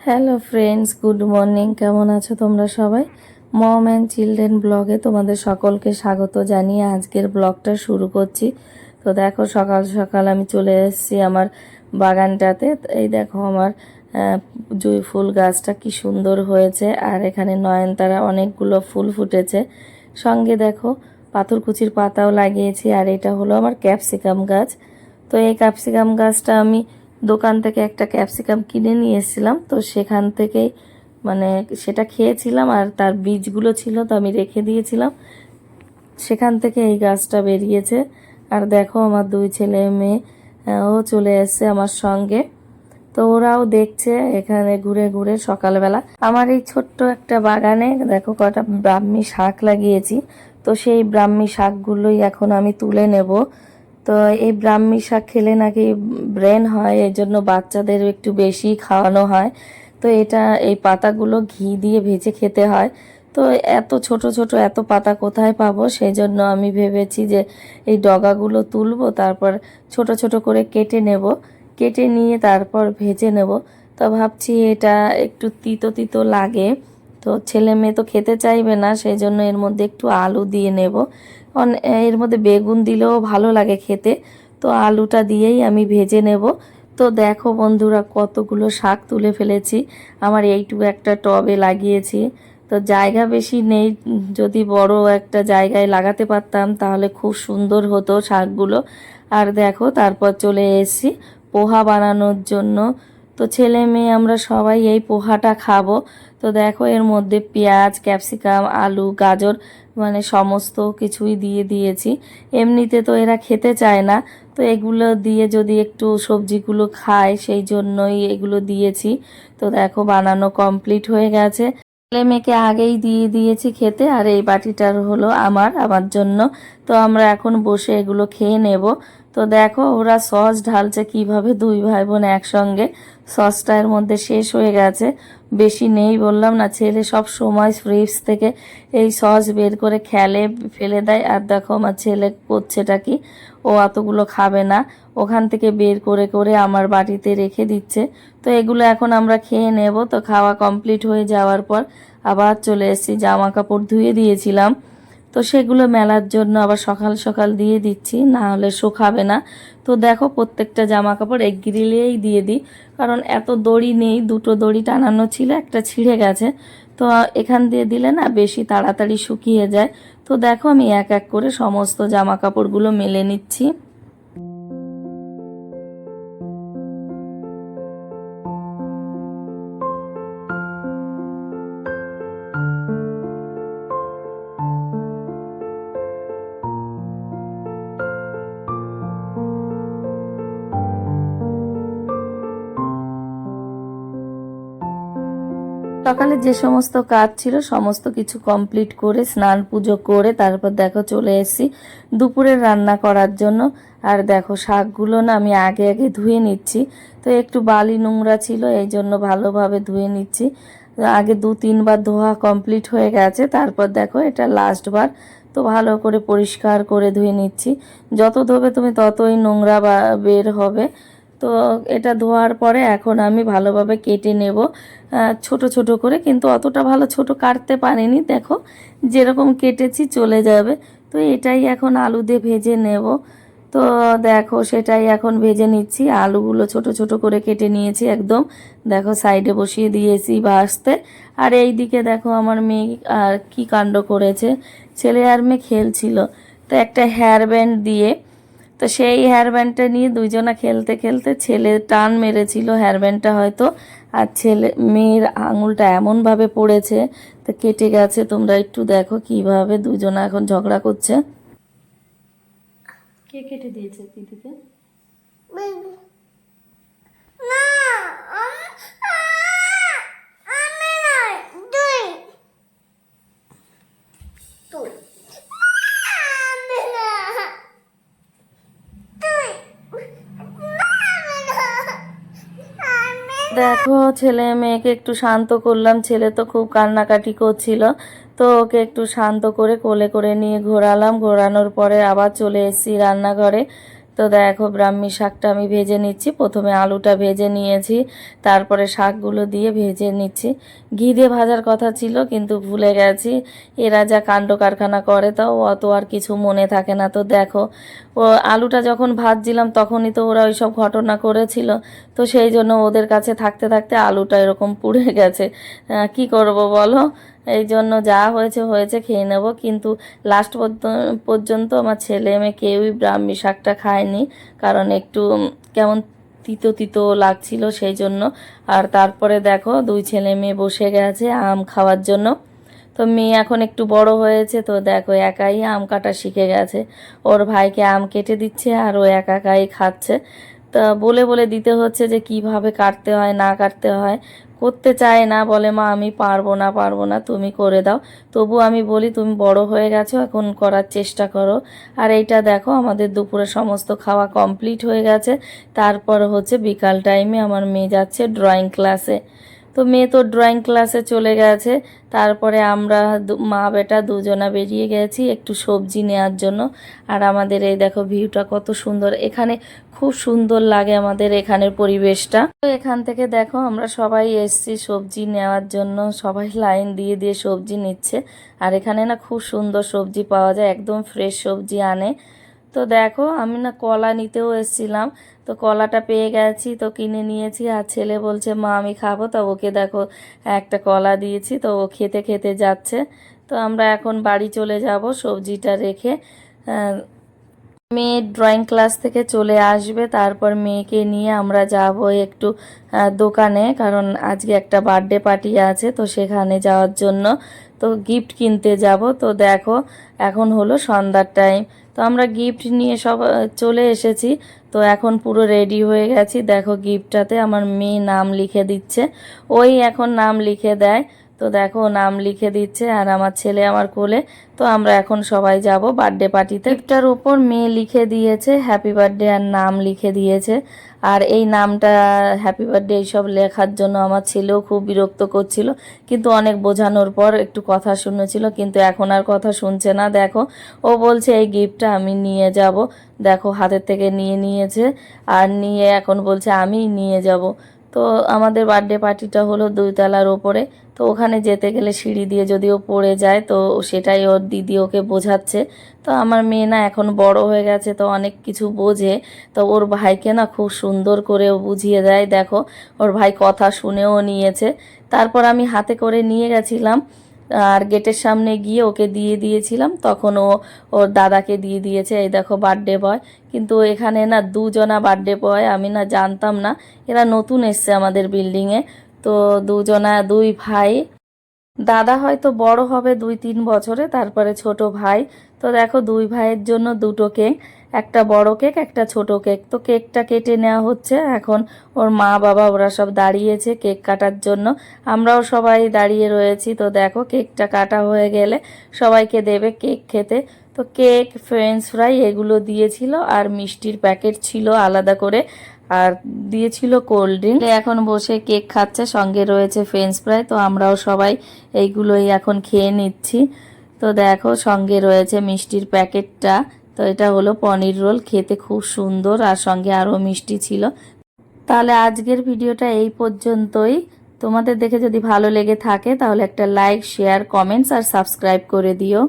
Hello friends good morning কেমন আছো তোমরা সবাই? মম অ্যান্ড চিলড্রেন ব্লগে তোমাদের সকলকে স্বাগত জানিয়ে আজকের ব্লগটা শুরু করছি। তো দেখো, সকাল সকাল আমি চলে এসেছি আমার বাগানটাতে। এই দেখো আমার জুঁই ফুল গাছটা কি সুন্দর হয়েছে। আর এখানে নয়নতারা অনেকগুলো ফুল ফুটেছে। সঙ্গে দেখো, পাথরকুচির পাতাও লাগিয়েছি। আর এটা হলো আমার ক্যাপসিকাম গাছ। তো এই ক্যাপসিকাম গাছটা আমি দোকান থেকে একটা ক্যাপসিকাম কিনে নিয়ে এসেছিলাম। তো সেখান থেকেই মানে সেটা খেয়েছিলাম আর তার বীজগুলো ছিল তো আমি রেখে দিয়েছিলাম। সেখান থেকে এই গাছটা বেরিয়েছে। আর দেখো আমার দুই ছেলে মেয়ে ও চলে এসেছে আমার সঙ্গে। তো ওরাও দেখছে এখানে ঘুরে ঘুরে সকালবেলা। আমার এই ছোট্ট একটা বাগানে দেখো কটা ব্রাহ্মী শাক লাগিয়েছি। তো সেই ব্রাহ্মী শাকগুলোই এখন আমি তুলে নেব। তো এই ব্রাহ্মী শাক খেলে নাকি ব্রেন হয় এই জন্য বাচ্চাদের একটু বেশি খাওয়ানো হয়। তো এটা, এই পাতাগুলো ঘি দিয়ে ভেজে খেতে হয়। তো এত ছোট ছোট এত পাতা কোথায় পাবো? সেই জন্য আমি ভেবেছি যে এই ডগাগুলো তুলবো, তারপর ছোট ছোট করে কেটে নেব। কেটে নিয়ে তারপর ভেজে নেব। তো ভাবছি এটা একটু তিতো তিতো লাগে। তো ছেলে মেয়ে তো খেতে চাইবে না সেই জন্য এর মধ্যে একটু আলু দিয়ে নেব। এর মধ্যে বেগুন দিলেও ভালো লাগে খেতে। তো আলুটা দিয়েই আমি ভেজে নেব। তো দেখো বন্ধুরা, কতগুলো শাক তুলে ফেলেছি। আমার এইটুকু একটা টবে লাগিয়েছি। তো জায়গা বেশি নেই, যদি বড় একটা জায়গায় লাগাতে পারতাম তাহলে খুব সুন্দর হতো শাকগুলো। আর দেখো, তারপর চলে এসেছি পোহা বানানোর জন্য। তো ছেলে মেয়ে, আমরা সবাই এই পোহাটা খাব। তো দেখো এর মধ্যে পেঁয়াজ, ক্যাপসিকাম, আলু, গাজর মানে সমস্ত কিছুই দিয়ে দিয়েছি। এমনিতে তো এরা খেতে চায় না, তো এগুলো দিয়ে যদি একটু সবজিগুলো খায়, সেই জন্যই এগুলো দিয়েছি। তো দেখো বানানো কমপ্লিট হয়ে গেছে। ছেলে মেয়েকে আগেই দিয়ে দিয়েছি খেতে, আর এই বাটিটার হলো আমার আমার জন্য। তো আমরা এখন বসে এগুলো খেয়ে নেব। তো দেখো, ওরা সস ঢালছে কীভাবে, দুই ভাই বোন একসঙ্গে। সসটা এর মধ্যে শেষ হয়ে গেছে। বেশি নেই বললাম না, ছেলে সব সময় ফ্রিজ থেকে এই সস বের করে খেলে, ফেলে দেয়। আর দেখো, আমার ছেলে করছেটা কি? ও অতগুলো খাবে না। ওখান থেকে বের করে করে আমার বাটিতে রেখে দিচ্ছে। তো এগুলো এখন আমরা খেয়ে নেব। তো খাওয়া কমপ্লিট হয়ে যাওয়ার পর আবার চলে এসেছি। জামা কাপড় ধুয়ে দিয়েছিলাম। তো সেগুলো মেলার জন্য আবার সকাল সকাল দিয়ে দিচ্ছি, না হলে শুকাবে না। তো দেখো প্রত্যেকটা জামা কাপড় এক গ্রিলেই দিয়ে দিই, কারণ এত দড়ি নেই, দুটো দড়ি টানানো ছিল, একটা ছিঁড়ে গেছে। তো এখান দিয়ে দিলে না বেশি তাড়াতাড়ি শুকিয়ে যায়। তো দেখো আমি এক এক করে সমস্ত জামা কাপড়গুলো মেলে নিচ্ছি। সকালে যে সমস্ত কাজ ছিল, সমস্ত কিছু কমপ্লিট করে, স্নান পুজো করে, তারপর দেখো চলে এসেছি দুপুরের রান্না করার জন্য। আর দেখো শাকগুলো না আমি আগে আগে ধুয়ে নিচ্ছি। তো একটু বালি নোংরা ছিল, এই জন্য ভালোভাবে ধুয়ে নিচ্ছি। আগে দু তিনবার ধোয়া কমপ্লিট হয়ে গেছে, তারপর দেখো এটা লাস্ট বার। তো ভালো করে পরিষ্কার করে ধুয়ে নিচ্ছি। যত ধোবে তুমি ততই নোংরা বা বের হবে। তো এটা ধোয়ার পরে এখন আমি ভালোভাবে কেটে নেব। ছোট ছোট করে, কিন্তু অতটা ভালো ছোট কাটতে পারিনি। দেখো, যেরকম কেটেছি চলে যাবে। তো এটাই এখন আলু দিয়ে ভেজে নেব। তো দেখো, সেটাই এখন ভেজে নিচ্ছি। আলুগুলো ছোট ছোট করে কেটে নিয়েছি একদম। দেখো, সাইডে বসিয়ে দিয়েছি ভাজতে। আর এই দিকে দেখো, আমার মেয়ে আর কি কাণ্ড করেছে। ছেলে আর মেয়ে খেলছিল। তো একটা হেয়ার ব্যান্ড দিয়ে তো সেই হেয়ার ব্যান্ডটা নিয়ে দুইজনা খেলতে খেলতে ছেলে টান মেরেছিল হেয়ার ব্যান্ডটা হয়তো। আর ছেলে, মেয়ের আঙুলটা এমনভাবে পড়েছে, তো কেটে গেছে। তোমরা একটু দেখো কীভাবে দুজনা এখন ঝগড়া করছে। কে কেটে দিয়েছে দিদিকে না আমি নয় তুই তুই আমি না তুই আমি না আমি দেখো, ছেলে মেয়েকে একটু শান্ত করলাম। ছেলে তো খুব কান্নাকাটি করছিল। তো ওকে একটু শান্ত করে কোলে করে নিয়ে ঘোরালাম। ঘোরানোর পরে আবার চলে এসেছি রান্নাঘরে। তো দেখো ব্রাহ্মী শাকটা আমি ভেজে নিচ্ছি। প্রথমে আলুটা ভেজে নিয়েছি, তারপরে শাকগুলো দিয়ে ভেজে নিচ্ছি। ঘি দিয়ে ভাজার কথা ছিল, কিন্তু ভুলে গেছি। এরা যা কাণ্ড কারখানা করে তাও অত আর কিছু মনে থাকে না। তো দেখো, ও আলুটা যখন ভাজছিলাম, তখনই তো ওরা ওইসব ঘটনা করেছিল। তো সেই জন্য ওদের কাছে থাকতে থাকতে আলুটা এরকম পুড়ে গেছে। কি করব বলো? এই জন্য যা হয়েছে হয়েছে, খেয়ে নেব। কিন্তু লাস্ট পর্যন্ত আমার ছেলে মেয়ে কেউই ব্রাহ্মী শাকটা খায়নি। কারণ একটু কেমন তিতো তিতো লাগছিল সেই জন্য। আর তারপরে দেখো, দুই ছেলে মেয়ে বসে গেছে আম খাওয়ার জন্য। তো মেয়ে এখন একটু বড় হয়েছে, তো দেখো একাই আম কাটা শিখে গেছে। ওর ভাইকে আম কেটে দিচ্ছে আর ও একা একাই খাচ্ছে। তা বলে বলে দিতে হচ্ছে যে কীভাবে কাটতে হয়, না কাটতে হয়। করতে চায় না, বলে, মা, আমি পারব না পারব না, তুমি করে দাও। তবু আমি বলি, তুমি বড় হয়ে গেছো, এখন করার চেষ্টা করো। আর এইটা দেখো, আমাদের দুপুরে সমস্ত খাওয়া কমপ্লিট হয়ে গেছে। তারপর হচ্ছে বিকাল টাইমে আমার মেয়ে যাচ্ছে ড্রয়িং ক্লাসে তো মেয়ে তো ড্রয়িং ক্লাসে চলে গেছে। তারপরে আমরা মা বেটা দুজনা বেরিয়ে গেছি একটু সবজি নেওয়ার জন্য। আর আমাদের এই দেখো ভিউটা কত সুন্দর। এখানে খুব সুন্দর লাগে আমাদের এখানের পরিবেশটা। তো এখান থেকে দেখো আমরা সবাই এসছি সবজি নেওয়ার জন্য। সবাই লাইন দিয়ে দিয়ে সবজি নিচ্ছে। আর এখানে না খুব সুন্দর সবজি পাওয়া যায়। একদম ফ্রেশ সবজি আনে। তো দেখো, আমি না কলা নিতেও এসেছিলাম। তো কলাটা পেয়ে গেছি, তো কিনে নিয়েছি। আর ছেলে বলছে, মা, আমি খাব। তো ওকে দেখো, একটা কলা দিয়েছি, তো ও খেতে খেতে যাচ্ছে। তো আমরা এখন বাড়ি চলে যাব সবজিটা রেখে। মেয়ে ড্রয়িং ক্লাস থেকে চলে আসবে। তারপর মেয়েকে নিয়ে আমরা যাব একটু দোকানে। কারণ আজকে একটা বার্থডে পার্টি আছে, তো সেখানে যাওয়ার জন্য। তো গিফট কিনতে যাব। তো দেখো, এখন হলো সন্ধ্যার টাইম তো আমরা গিফট নিয়ে সব চলে এসেছি। তো এখন পুরো রেডি হয়ে গেছি। দেখো গিফটটাতে আমার মেয়ে নাম লিখে দিচ্ছে। ওই এখন নাম লিখে দেয় তো দেখো নাম লিখে দিচ্ছে আর আমার ছেলে আমার কোলে। তো আমরা এখন সবাই যাব বার্থডে পার্টিতে গিফটটার উপর মেয়ে লিখে দিয়েছে হ্যাপি বার্থডে আর নাম লিখে দিয়েছে। আর এই নামটা হ্যাপি বার্থডে এইসব লেখার জন্য আমার ছেলেও খুব বিরক্ত করছিল। কিন্তু অনেক বোঝানোর পর একটু কথা শুনেছিল, কিন্তু এখন আর কথা শুনছে না। দেখো, ও বলছে, এই গিফটটা আমি নিয়ে যাব। দেখো, হাতের থেকে নিয়ে নিয়েছে। আর নিয়ে এখন বলছে আমি নিয়ে যাব। তো আমাদের বার্থডে পার্টিটা হলো দুইতলার ওপরে। তো ওখানে যেতে গেলে সিঁড়ি দিয়ে যদিও পড়ে যায়, তো সেটাই ওর দিদি ওকে বোঝাচ্ছে। তো আমার মেয়ে না এখন বড় হয়ে গেছে, তো অনেক কিছু বোঝে। তো ওর ভাইকে না খুব সুন্দর করে বুঝিয়ে দেয়, দেখো। ওর ভাই কথা শুনেও নিয়েছে। তারপর আমি হাতে করে নিয়ে গেছিলাম। আর গেটের সামনে গিয়ে ওকে দিয়ে দিয়েছিলাম। তখন ও ওর দাদাকে দিয়ে দিয়েছে, এই দেখো বার্থডে বয় কিন্তু এখানে না দুজনা বার্থডে বয় আমি না জানতাম না। এরা নতুন এসছে আমাদের বিল্ডিংয়ে তো দুজনা, দুই ভাই। দাদা হয়তো বড় হবে দুই তিন বছরে, তারপরে ছোট ভাই। তো দেখো দুই ভাইয়ের জন্য দুটো কেক একটা বড় কেক, একটা ছোট কেক। তো কেকটা কেটে নেওয়া হচ্ছে। এখন ওর মা, বাবা, ওরা সব দাঁড়িয়েছে কেক কাটার জন্য। আমরাও সবাই দাঁড়িয়ে রয়েছি। তো দেখো, কেকটা কাটা হয়ে গেলে সবাইকে দেবে কেক খেতে। তো কেক, ফ্রেঞ্চ ফ্রাই এগুলো দিয়েছিল আর মিষ্টির প্যাকেট ছিল আলাদা করে। আর দিয়েছিল কোল্ড ড্রিঙ্ক এখন বসে কেক খাচ্ছে, সঙ্গে রয়েছে ফ্রেঞ্চ ফ্রাই। তো আমরাও সবাই এইগুলোই এখন খেয়ে নিচ্ছি। তো দেখো, সঙ্গে রয়েছে মিষ্টির প্যাকেটটা। তো এটা হলো পনির রোল, খেতে খুব সুন্দর আর সঙ্গে আরও মিষ্টি ছিল। তাহলে আজকের ভিডিওটা এই পর্যন্তই। তোমাদের দেখে যদি ভালো লেগে থাকে, তাহলে একটা লাইক শেয়ার কমেন্টস আর সাবস্ক্রাইব করে দিও।